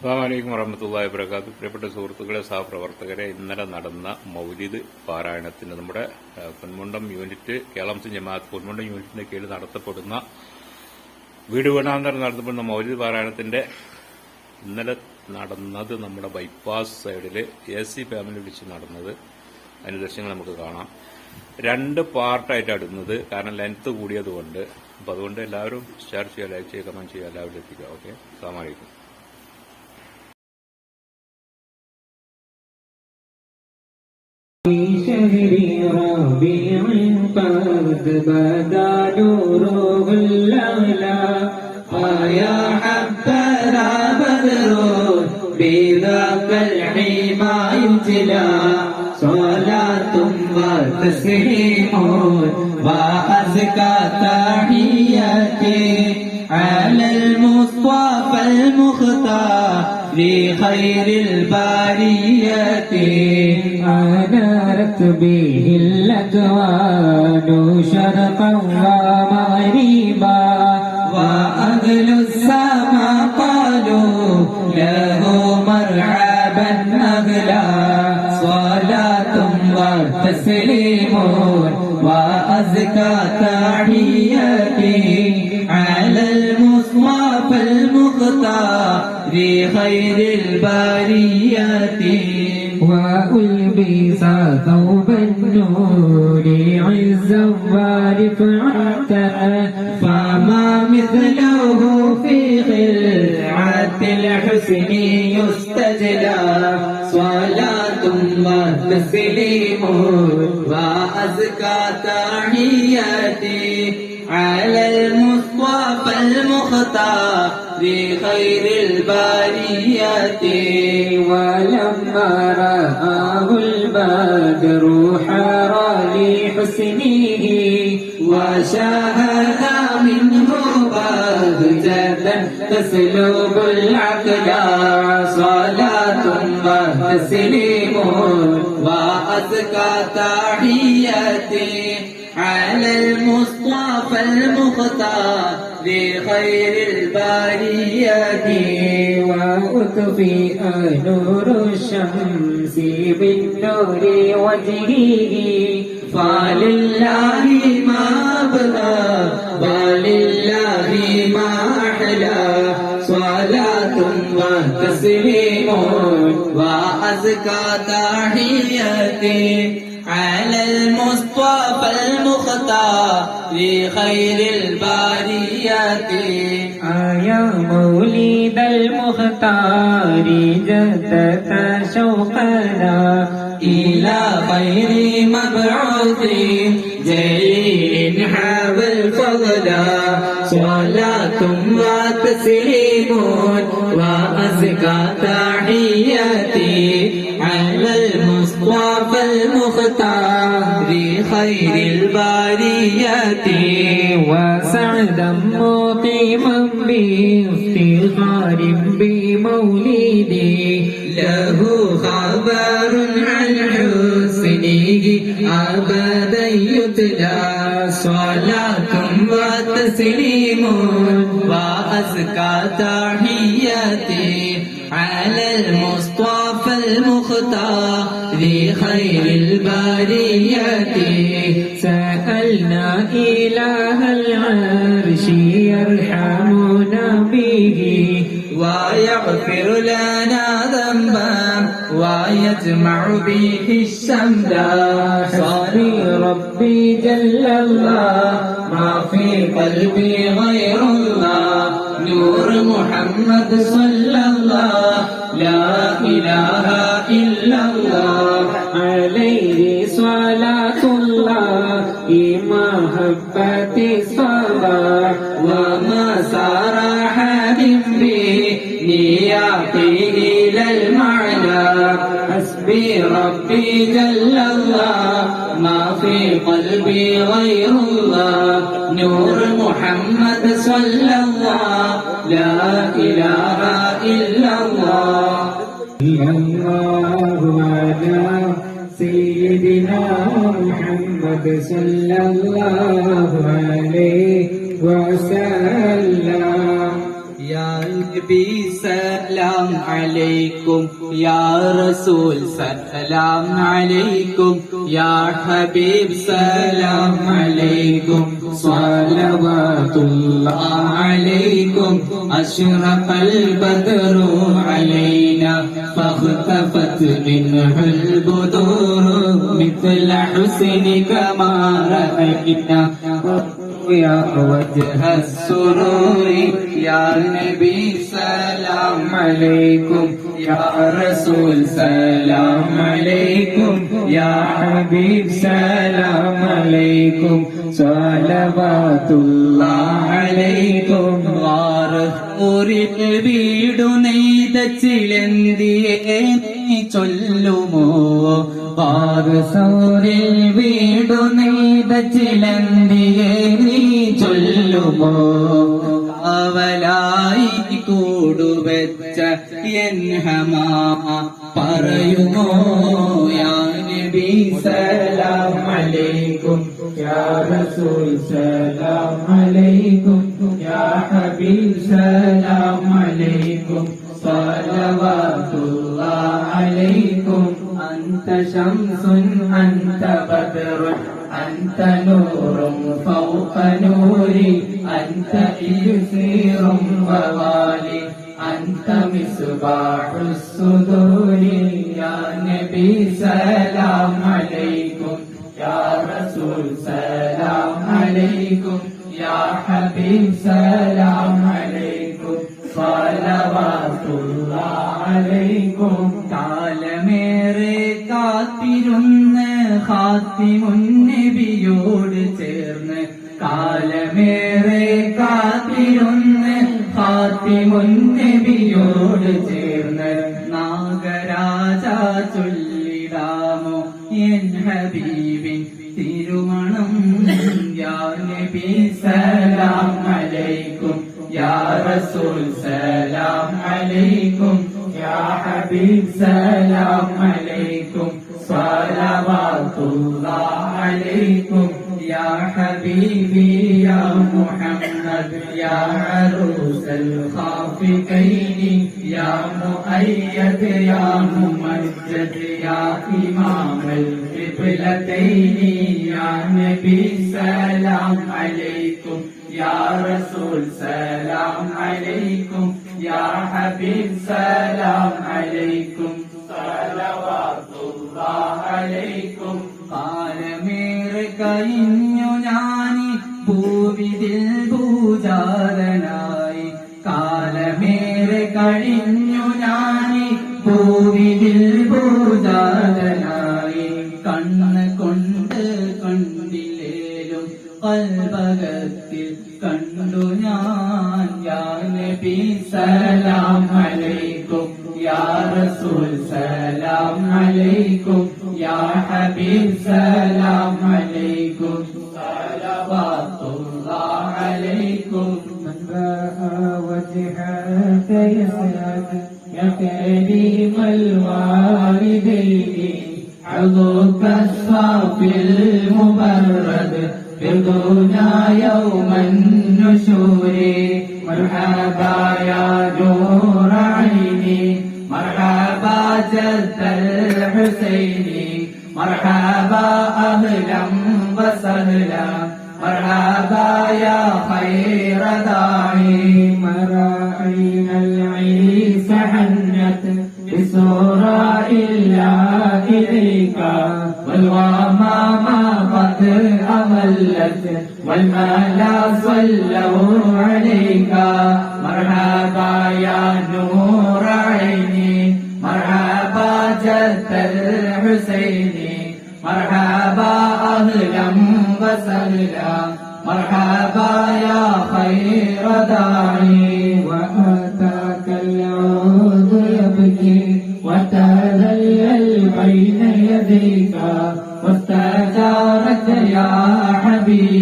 അസ്സാമലൈക്കും വറഹമത്തല്ലാ വബർക്കാത്തു പ്രിയപ്പെട്ട സുഹൃത്തുക്കളെ സഹപ്രവർത്തകരെ ഇന്നലെ നടന്ന മൗലിദ് പാരായണത്തിന് നമ്മുടെ പൊന്മുണ്ടം യൂണിറ്റ് കേളംസ് ജമാഅത്ത് പൊന്മുണ്ടം യൂണിറ്റിന്റെ കീഴിൽ നടത്തപ്പെടുന്ന വീട് വീണാന്തരം നടത്തപ്പെടുന്ന മൗലിദ് പാരായണത്തിന്റെ ഇന്നലെ നടന്നത് നമ്മുടെ ബൈപ്പാസ് സൈഡിൽ എ സി ഫാമിലി വിളിച്ച് നടന്നത്. അതിന്റെ ദൃശ്യങ്ങൾ നമുക്ക് കാണാം. രണ്ട് പാർട്ടായിട്ട് ഇടുന്നത് കാരണം ലെങ്ത് കൂടിയതുകൊണ്ട്. അപ്പൊ അതുകൊണ്ട് എല്ലാവരും ഷെയർ ചെയ്യുക ലൈക്ക് ചെയ്യുക കമന്റ് ചെയ്യുക എല്ലാവരും എത്തിക്കുക. ഓക്കെ അസ്സാം شهر ربيع قد بدا نوره الأعلى فيا حبذا بدر بذاك الحمى يجلى صلاة وتسليم وأزكى تحياتي على المصطفى المختار لخير البرية أنارت به الأكوان شرقا ومغربا. وأهل السماء قالوا له مرحبا أغلى. صلاة وتسليم وأزكى تحياتي خير البريات وألبس ثوب النور عزا ورفعة فما مثله في خلعة الحسن يستجلى. صلاة وتسليم وأزكى تحياتي على المصطفى المختار. خير البريات ولما رآه البدر حرى لحسنه وشاهد منه بهجة تسلب العقل صلاة وتسليم وأزكى تحياتي على المصطفى المختار لخير البريات وأطفئ نور الشمس بالنور وجهه فلله ما أبغى ولله ما أحلى صلاة وتسليم وأزكى تحياتي على المصطفى المختار لخير البريات يا مولد المختار جدت شوقنا إلى خير مبعوث. جليل حاب الفضل. صلاة وتسليم وأزكى تحياتي. المختار خير البريات وسعدا مقيما بافتخار بمولدي له خبر عن حسنه أبدا يتلى صلاة وتسليم وأزكى تحياتي على المصطفى المختار البريات سألنا إله العرش يرحمنا به. ويغفر لنا ذنبا. ويجمع به الشمل صلي ربي جل الله. ما في قلبي غير الله. نور محمد صلى الله. لا إله جل الله ما في قلبي غير الله نور محمد صلى الله لا إله إلا الله الله على سيدنا محمد صلى الله عليه وسلم يا سلام عليكم يا رسول سلام عليكم يا حبيب سلام عليكم. صلوات الله عليكم أشرق البدر علينا. فاختفت منه البدور مثل حسنك ما رأينا. يا وجه السرور يا نبي عليكم يا رسول سلام عليكم يا حبيب سلام عليكم صلوات الله عليكم ൂരിൽ വീടു നെയ്ത ചിലന്തിയെ നീ ചൊല്ലുമോ പാറസൂരിൽ വീടു നെയ്ത ചിലന്തിയെ നീ ചൊല്ലുമോ അവലായി കൂടുവെച്ച എൻഹമാ പറയുമോ യാ നബി സലാം അലൈക്കും യാ റസൂൽ സലാം അലൈക്കും യാ ഹബീബ് സലാം അലൈക്കും صلوات عليكم أنت شمس أنت بدر أنت نور فوق نوري أنت إيسير ووالي أنت مصباح الصدور يا نبي سلام عليكم يا رسول سلام عليكم يا حبيب سلام عليكم صلوات الله عليكم تعال मेरे കാത്തിരുന്ന് ഹാത്തിമുന്നബിയോട് ചേർന്ന് കാലമേറെ കാത്തിരുന്ന് ഹാത്തിമുന്നബിയോട് ചേർന്ന് നാഗരാജ ചൊല്ലിടാമോ എൻ ഹബീബിൻ തിരുമണം യാ നബി സലാം അലൈക്കും യാ സലാം അലൈക്കും യാ ഹബീബ് സലാം അലൈക്കും حبيبي يا محمد يا عروس الخافقين يا مؤيد يا ممجد يا إمام القبلتين يا نبي سلام عليكم يا رسول سلام عليكم يا حبيب سلام عليكم صلوات الله عليكم കാലമേറെ കഴിഞ്ഞു ഞാനി പൂജാരനായി കാലമേറെ കഴിഞ്ഞു ഞാനി ഭൂവിതിൽ പൂജാരനായി കണ്ണ് കൊണ്ട് കണ്ടില്ലേലും കൽപകത്തിൽ عضوك الصافي المبرد برضونا يوم النشور مرحبا يا نور عيني مرحبا جد الحسين مرحبا أهلا وسهلا مرحبا يا خير داعي مراعينا العيس حنت بسورة إلا إليك والملا صلوا عليك. مرحبا يا نور عيني. مرحبا جد الحسين. مرحبا أهلا وسهلا. مرحبا يا خير داعي. وأتاك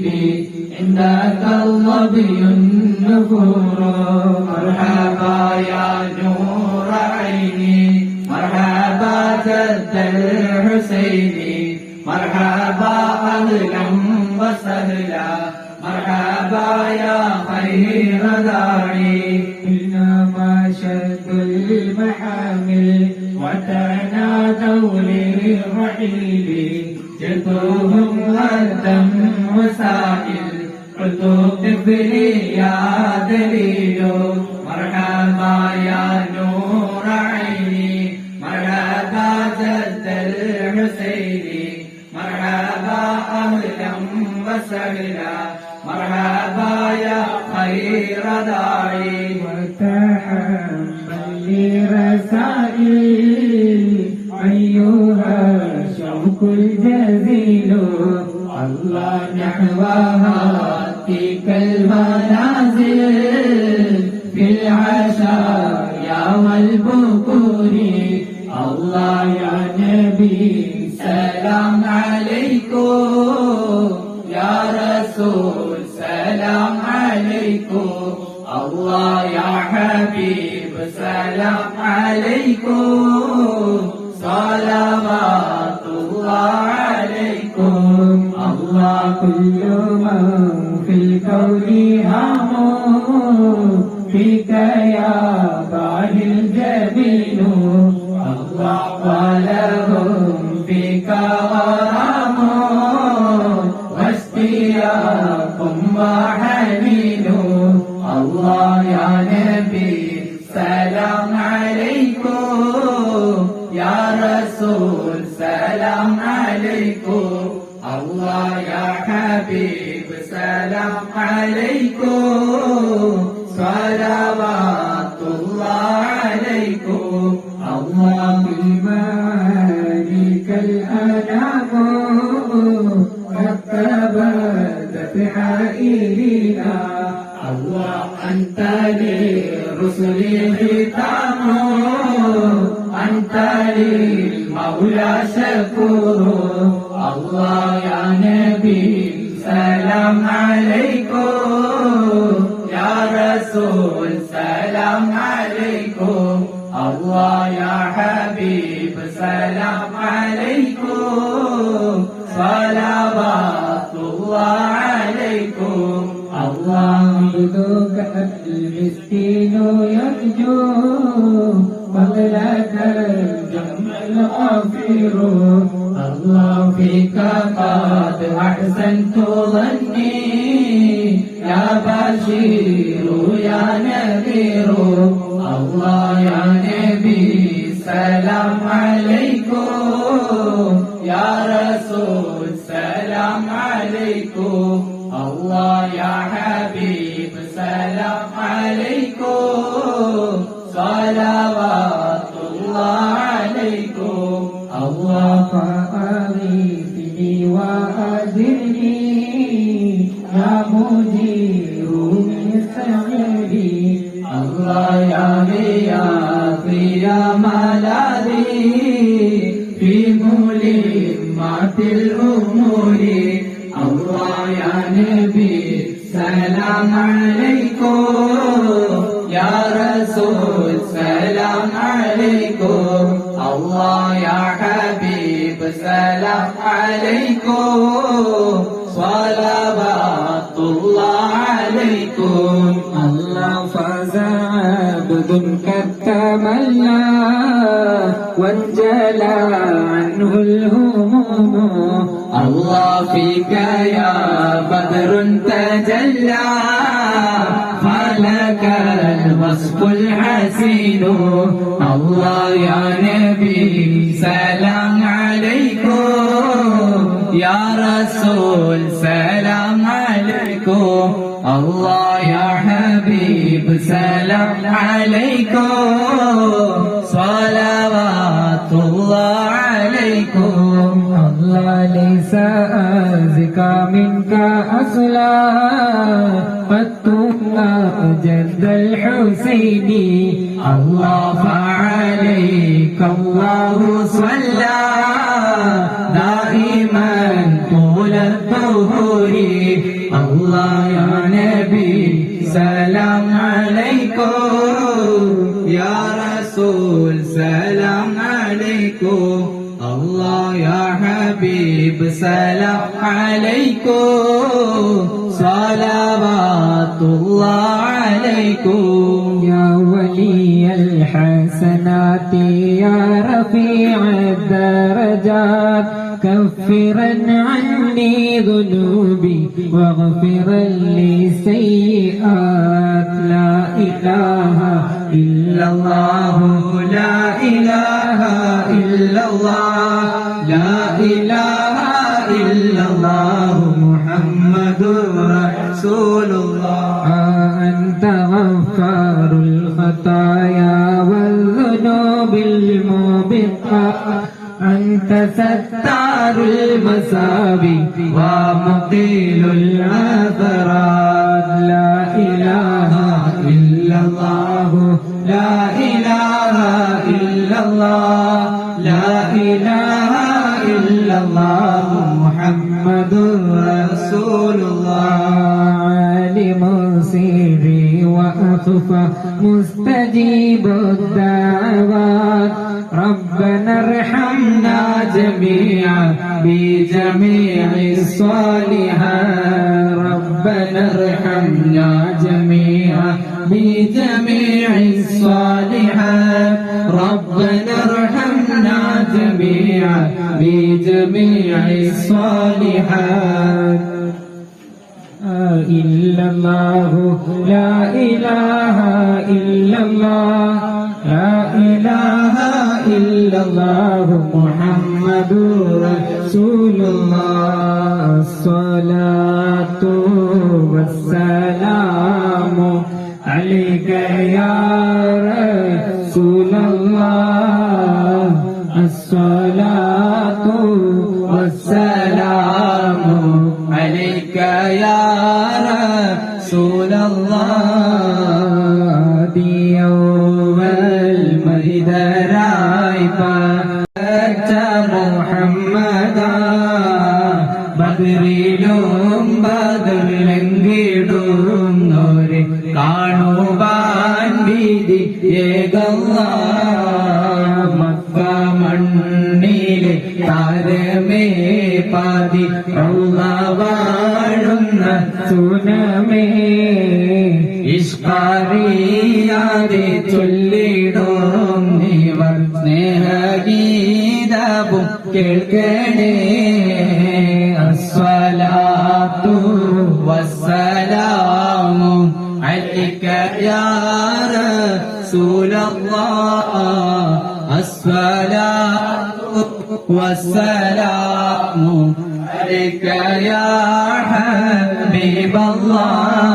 حبيبي عندك الظبي النفور. مرحبا يا نور عيني مرحبا جد الحسين. مرحبا أهلا وسهلا مرحبا يا خير داعي. إنما المحامل وتنادوا للرحيل جئتهم غدا وسائل قلت قف لي يا دليل مرحبا يا نور عيني مرحبا جد الحسين مرحبا أهلا وسهلا مرحبا يا خير داعي نحوها تلك المنازل في العشايا والبكور الله يا نبي سلام عليكم يا رسول سلام عليكم. الله يا حبيب سلام عليكم. صلوات هامون فيك يا Bhagavata فضلك الجمع الغفير الله فيك قد أحسنت ظني يا بشير يا نذير الله يا نبي سلام عليكم يا ملاذي في ملمات الأمور الله يا نبي سلام عليكم يا رسول سلام عليكم الله يا حبيب سلام عليكم صلوات الله عليكم الله فاز عبد كالتملى وانجلى عنه الهموم. الله فيك يا بدر تجلى فلك الوصف الحسين. الله يا نبي سلام. سلام عليكم صلوات الله عليكم الله ليس أزكى منك أصلا فتنا جد الحسين الله فعليك الله صلى دائما طول الظهور الله يا نبي سلام يا رسول سلام عليكم. الله يا حبيب سلام عليكم. صلوات الله عليكم. يا ولي الحسنات يا رفيع الدرجات كفرا عني ذنوبي واغفرا لي سيئات إله إلا الله لا إله إلا الله لا إله إلا الله محمد رسول الله أنت غفار الخطايا والذنوب الموبقة. أنت ستار المساوي ومقيل العثرات الله. لا إله إلا الله محمد رسول الله. عالم سري وأخفى مستجيب الدعوات. ربنا ارحمنا جميعا بجميع الصالحات. ربنا ارحمنا جميعا بجميع الصالحات. بجميع الصالحات. إلا الله. لا إله إلا الله. لا إله إلا الله. محمد رسول الله. الصلاة والسلام عليك يا رسول الله. الصلاة رسول الله يوم المجدراي പച്ച മുഹമ്മദാ ബദറിലും ബദറിലെങ്കിടുന്നോരെ കാണുവാൻ വിധി ഏകല്ല والسلام عليك يا حبيب الله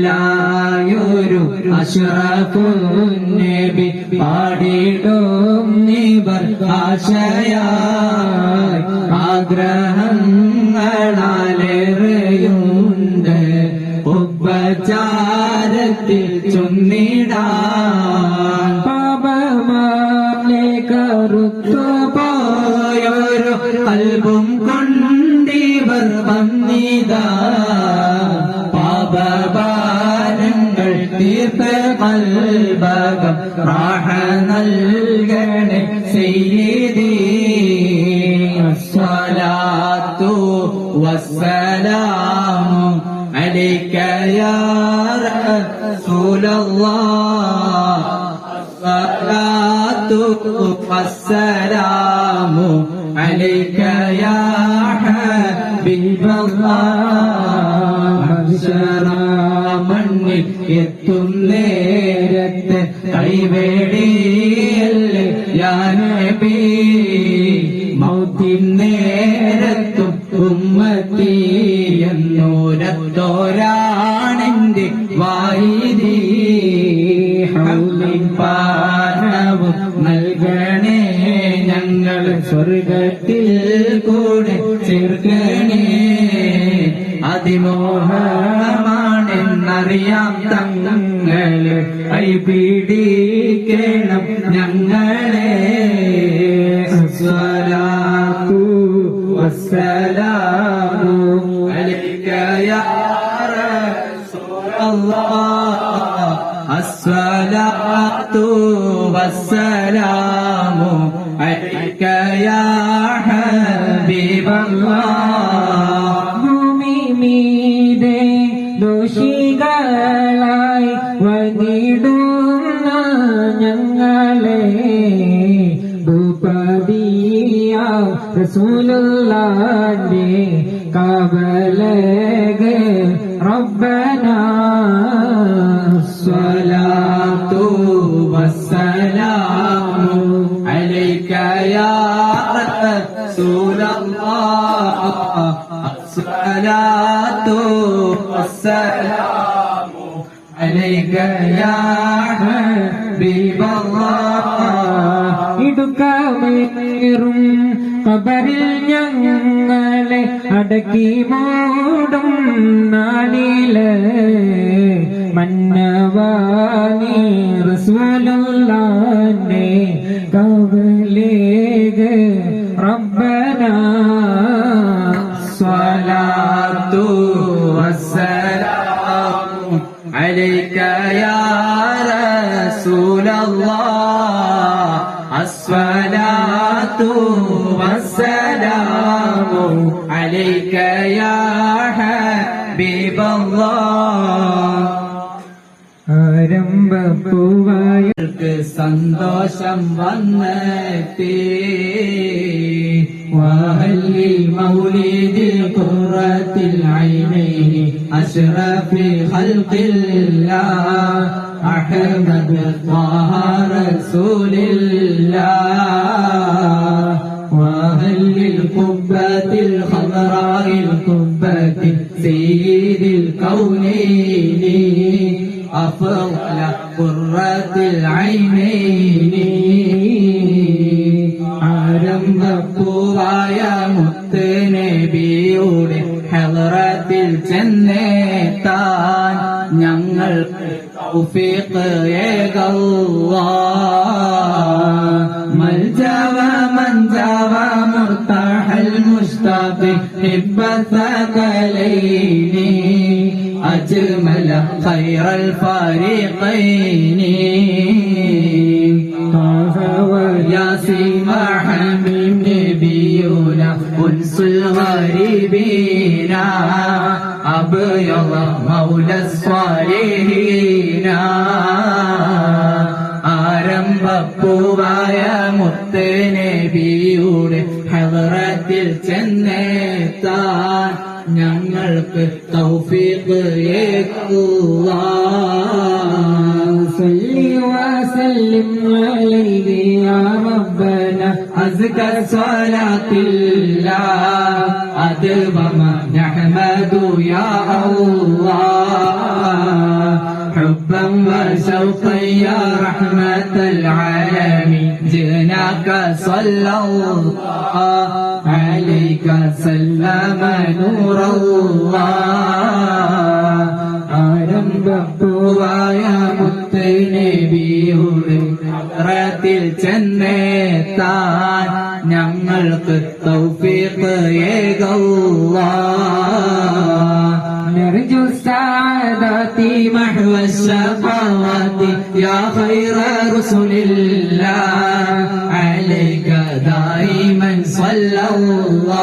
അജലായൊരു അഷ്റഫുന്നബി പാടിടും നിവർ ആശയായി ആഗ്രഹങ്ങളാലേറെയുണ്ട് റാഹ നൽകണേ സയ്യിദി. സ്വലാത്തു വസ്സലാമു അലൈക യാ റസൂലല്ലാഹ് സ്വലാത്തു വസ്സലാമു അലൈക യാ ഹബീബല്ലാഹ് ശരാമണ്ണിൽ എത്തുന്നേ കൈവേടിയല്ലേ ഞാനബി മൗത്തിൻ നേരത്തും ഉമ്മത്തി എന്നൂരത്തോരാണെന്റെ വായിരി ഹൗലിൻ പാനവും നൽകണേ ഞങ്ങൾ സ്വർഗത്തിൽ കൂടെ ചേർക്കണേ. അതിമോഹമാണെന്നറിയാം തങ്ങളെ കൈപിടിക്കണം ഞങ്ങളെ. സ്വലാത്തു വസ്സലാമു അലൈക യാ റസൂലല്ലാഹ് رسول الله دي قبل ربنا الصلاة والسلام عليك يا رسول الله الصلاة والسلام عليك يا حبيب കബറിൽ ഞങ്ങളെ അടക്കി മൂടും നാളിൽ മന്നവാനി റസൂലുള്ളാന്റെ കവലേക്ക് റബ്ബന സ്വലാത്തു വസ്സലാം അലൈക യാ റസൂലല്ലാഹ് والسلام عليك يا حبيب الله ആരംഭപ്പൂവായർക്ക് സന്തോഷം വന്നെത്തി وهل مولد قرة العينين أشرف خلق الله أحمد طه الكونين أفضل قرة العينين ആരംഭപ്പൂവായ മുത്ത് നബിയുടെ ഹലറത്തിൽ ചെന്നേത്താൻ ഞങ്ങൾ തൗഫീഖ് ഏകല്ലാ മൽജവ മഞ്ചവ മുർത്തഹൽ മുസ്തഖി ഹിബ്ബ ثقلين أجمل خير الفريقين طه وياسين حميم نبينا أنس الغريبين أبيض مولى الصالحين ആരംഭപ്പൂവായ മുത്ത് നബിയുടെ ഹലറത്തിൽ ചെന്നെത്താൻ ഞങ്ങൾക്ക് തൗഫീഖ് صل وسلم عليه يا ربنا أزكى صلاة الله أدوم نحمد يا الله حبا وشوقا يا رحمة العالمين جئناك صلى الله عليك سلم نور الله ആരംഭപ്പൂവായ മുത്ത് നബിയുടെ റത്തിൽ ചെന്നെത്താൻ ഞങ്ങൾക്ക് തൗഫീഖ് نرجو السعادة محو الشقوات يا خير رسل الله. عليك دائما صلى الله.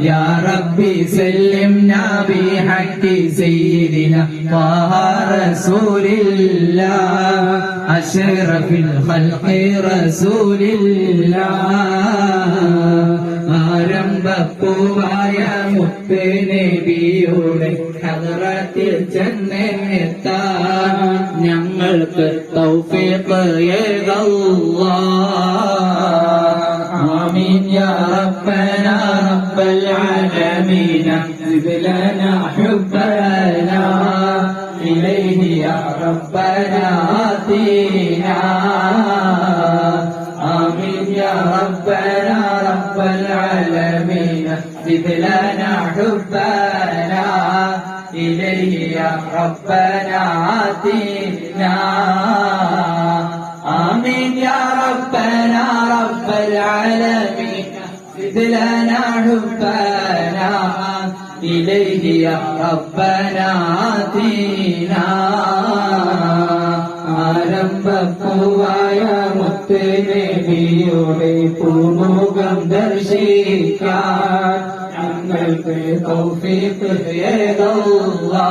يا ربي سلمنا بحق سيدنا طه رسول الله. أشرف الخلق رسول الله. ആരംഭപ്പൂവായ മുത്ത് നബിയുടെ ഹദറത്തിൽ ചെന്നെത്താൻ ഞങ്ങൾക്ക് തൗഫീഖ് آمين يا ربنا رب العالمين زد لنا حبنا إليه يا ربنا آتينا العالمين زد لنا حبنا إليه يا ربنا آتينا آمين يا ربنا رب العالمين زد لنا حبنا إليه يا ربنا آتينا ആരംഭപ്പൂവായ മുത്ത് നബിയുടെ പൂമുഖം ദർശിക്കാൻ ഞങ്ങൾക്ക് തൗഫീഖ് ഏതല്ലാ